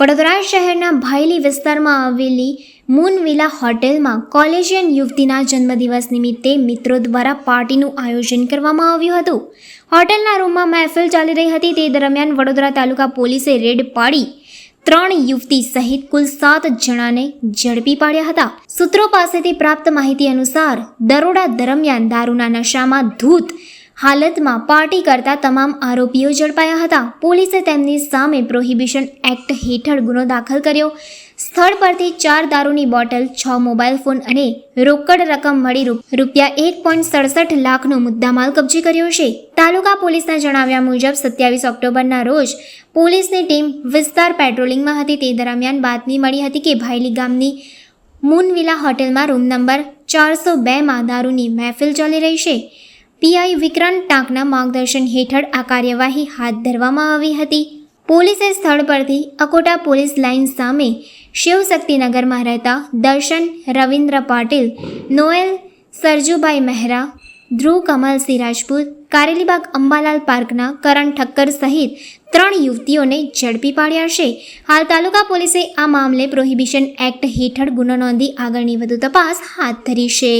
વડોદરા શહેરના ભાયલી વિસ્તારમાં આવેલી મૂન વિલા હોટેલમાં કોલેજિયન યુવતીના જન્મદિવસ નિમિત્તે મિત્રો દ્વારા પાર્ટીનું આયોજન કરવામાં આવ્યું હતું. હોટેલના રૂમમાં મહેફિલ ચાલી રહી હતી. તે દરમિયાન વડોદરા તાલુકા પોલીસે રેડ પાડી ત્રણ યુવતી સહિત કુલ સાત જણાને ઝડપી પાડ્યા હતા. સૂત્રો પાસેથી પ્રાપ્ત માહિતી અનુસાર દરોડા દરમિયાન દારૂના નશામાં ધૂત હાલતમાં પાર્ટી કરતા તમામ આરોપીઓ ઝડપાયા હતા. પોલીસે તેમની સામે પ્રોહિબિશન એક્ટ હેઠળ ગુનો દાખલ કર્યો. સ્થળ પરથી ચાર દારૂની બોટલ, છ મોબાઈલ ફોન અને રોકડ રકમ મળી રૂપિયા એક પોઈન્ટ સડસઠ લાખનો મુદ્દામાલ કબજે કર્યો છે. તાલુકા પોલીસના જણાવ્યા મુજબ સત્યાવીસ ઓક્ટોબરના રોજ પોલીસની ટીમ વિસ્તાર પેટ્રોલિંગમાં હતી. તે દરમિયાન બાતમી મળી હતી કે ભાયલી ગામની મૂનવિલા હોટેલમાં રૂમ નંબર ચારસો બેમાં દારૂની મહેફિલ ચાલી રહી છે. પીઆઈ વિક્રાંત ટાંકના માર્ગદર્શન હેઠળ આ કાર્યવાહી હાથ ધરવામાં આવી હતી. પોલીસે સ્થળ પરથી અકોટા પોલીસ લાઇન સામે શિવશક્તિનગરમાં રહેતા દર્શન રવિન્દ્ર પાટીલ, નોએલ સરજુભાઈ મહેરા, ધ્રુવ કમલસિંહ રાજપૂત, કારેલીબાગ અંબાલાલ પાર્કના કરણ ઠક્કર સહિત ત્રણ યુવતીઓને ઝડપી પાડ્યા છે. હાલ તાલુકા પોલીસે આ મામલે પ્રોહિબિશન એક્ટ હેઠળ ગુનો નોંધી આગળની વધુ તપાસ હાથ ધરી છે.